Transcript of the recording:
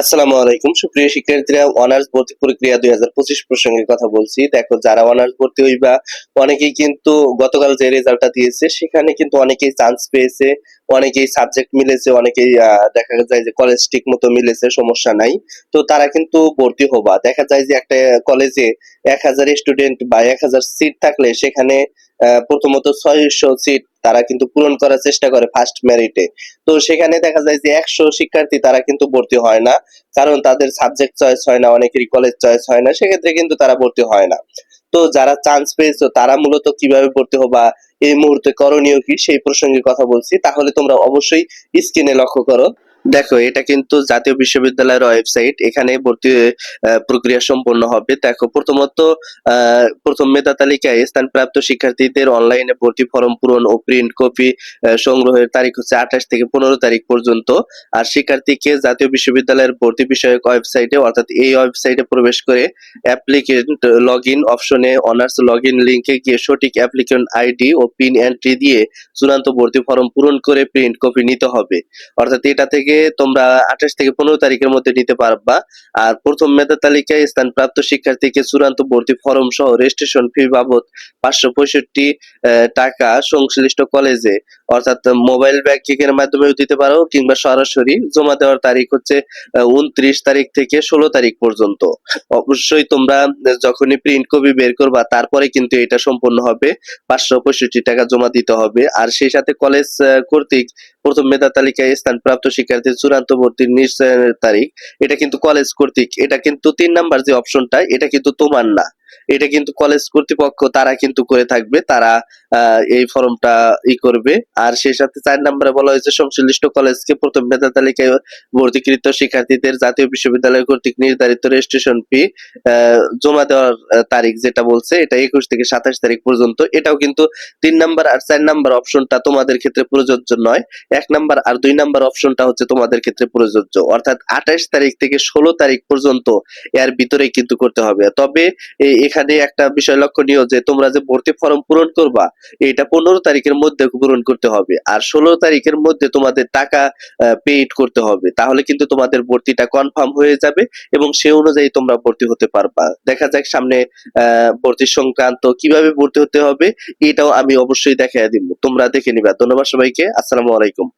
আসসালামু আলাইকুম। সুপ্রিয় শিক্ষার্থীরা অনার্স ভর্তি প্রক্রিয়া দুই হাজার পঁচিশ প্রসঙ্গে কথা বলছি। দেখো, যারা অনার্স ভর্তি হইবা, অনেকেই কিন্তু গতকাল যে রেজাল্টটা দিয়েছে, সেখানে কিন্তু অনেকেই চান্স পেয়েছে, অনেকেই সাবজেক্ট মিলেছে, অনেকেই দেখা যায় যে কলেজ ঠিক মতো মিলেছে, সমস্যা নাই। তো তারা কিন্তু ভর্তি হবা। দেখা যায় যে একটা কলেজে এক হাজার স্টুডেন্ট বা এক হাজার সিট থাকলে সেখানে প্রথমত ছয়শো সিট তারা কিন্তু পূরণ করার চেষ্টা করে ফার্স্ট মেরিটে তো সেখানে দেখা যায় যে একশো শিক্ষার্থী তারা কিন্তু ভর্তি হয় না, কারণ তাদের সাবজেক্ট চয়েস হয় না, অনেকেরই কলেজ চয়েস হয় না, সেক্ষেত্রে কিন্তু তারা ভর্তি হয় না। তো যারা চান্স পেয়েছ, তারা মূলত কীভাবে ভর্তি হবা, এই মুহূর্তে করণীয় কি, সেই প্রসঙ্গে কথা বলছি। তাহলে তোমরা অবশ্যই স্ক্রিনে লক্ষ্য করো। দেখো, এটা কিন্তু জাতীয় বিশ্ববিদ্যালয়ের ওয়েবসাইট এখানে ভর্তি প্রক্রিয়া সম্পন্ন হবে। দেখো, প্রথমত প্রথম মেধা তালিকায় স্থানপ্রাপ্ত শিক্ষার্থীদের অনলাইনে ভর্তি ফর্ম পূরণ ও প্রিন্ট কপি সংগ্রহের তারিখ হচ্ছে আঠাশ থেকে পনেরো তারিখ পর্যন্ত। আর শিক্ষার্থীকে জাতীয় বিশ্ববিদ্যালয়ের ভর্তি বিষয়ক ওয়েবসাইটে অর্থাৎ এই ওয়েবসাইটে প্রবেশ করে অ্যাপ্লিকেন্ট লগ ইন অপশনে অনার্স লগ ইন লিঙ্কে গিয়ে সঠিক অ্যাপ্লিকেন্ট আইডি ও পিন এন্ট্রি দিয়ে চূড়ান্ত ভর্তি ফর্ম পূরণ করে প্রিন্ট কপি নিতে হবে। অর্থাৎ এটা থেকে তোমরা আঠাশ থেকে পনেরো তারিখের মধ্যে নিতে পারবা। আর প্রথম মেধা তালিকায় স্থানপ্রাপ্ত শিক্ষার্থীকে চূড়ান্ত ভর্তি ফর্ম সহ রেজিস্ট্রেশন ফি বাবদ পাঁচশো পঁয়ষট্টি টাকা সংশ্লিষ্ট কলেজে অর্থাৎ মোবাইল ব্যাংকিং এর মাধ্যমেও দিতে পারো কিংবা সরাসরি জমা দেওয়ার তারিখ হচ্ছে উনত্রিশ তারিখ থেকে ষোলো তারিখ পর্যন্ত। অবশ্যই তোমরা যখনই প্রিন্ট কপি বের করবা, তারপরে কিন্তু এটা সম্পূর্ণ হবে। পাঁচশো পঁয়ষট্টি টাকা জমা দিতে হবে। আর সেই সাথে কলেজ কর্তৃক প্রথম মেধা তালিকায় স্থান প্রাপ্ত শিক্ষার্থীর চূড়ান্ত ভর্তির নিশ্চয়নের তারিখ। এটা কিন্তু কলেজ কর্তৃক, এটা কিন্তু তিন নাম্বার যে অপশনটা এটা কিন্তু তোমার না। এটা কিন্তু কলেজ কর্তৃপক্ষ তারা কিন্তু করে থাকবে, তারা এই ফর্মটা ই করবে। আর সেই সাথে চার নম্বরে বলা হয়েছে, সংশ্লিষ্ট কলেজকে প্রথম মেধা তালিকায় ভর্তিকৃত শিক্ষার্থীদের জাতীয় বিশ্ববিদ্যালয় কর্তৃক নির্ধারিত রেজিস্ট্রেশন ফি জমা দেওয়ার তারিখ যেটা বলছে, এটা একুশ থেকে সাতাশ তারিখ পর্যন্ত। এটাও কিন্তু তিন নাম্বার আর চার নাম্বার অপশনটা তোমাদের ক্ষেত্রে প্রযোজ্য নয়। এক নাম্বার আর দুই নাম্বার অপশনটা হচ্ছে তোমাদের ক্ষেত্রে প্রযোজ্য। অর্থাৎ আঠাশ তারিখ থেকে ষোলো তারিখ পর্যন্ত এর ভিতরে কিন্তু করতে হবে। তবে এ- এখানে একটা বিষয় লক্ষণীয় যে তোমরা যে ভর্তি ফর্ম পূরণ করবা, এটা পনেরো তারিখের মধ্যে পূরণ করতে হবে। আর ষোলো তারিখের মধ্যে তোমাদের টাকা পেইড করতে হবে। তাহলে কিন্তু তোমাদের ভর্তিটা কনফার্ম হয়ে যাবে এবং সে অনুযায়ী তোমরা ভর্তি হতে পারবা। দেখা যাক সামনে ভর্তি সংক্রান্ত কীভাবে ভর্তি হতে হবে, এটাও আমি অবশ্যই দেখাই দিব। তোমরা দেখে নিবা। ধন্যবাদ সবাইকে। আসসালামু আলাইকুম।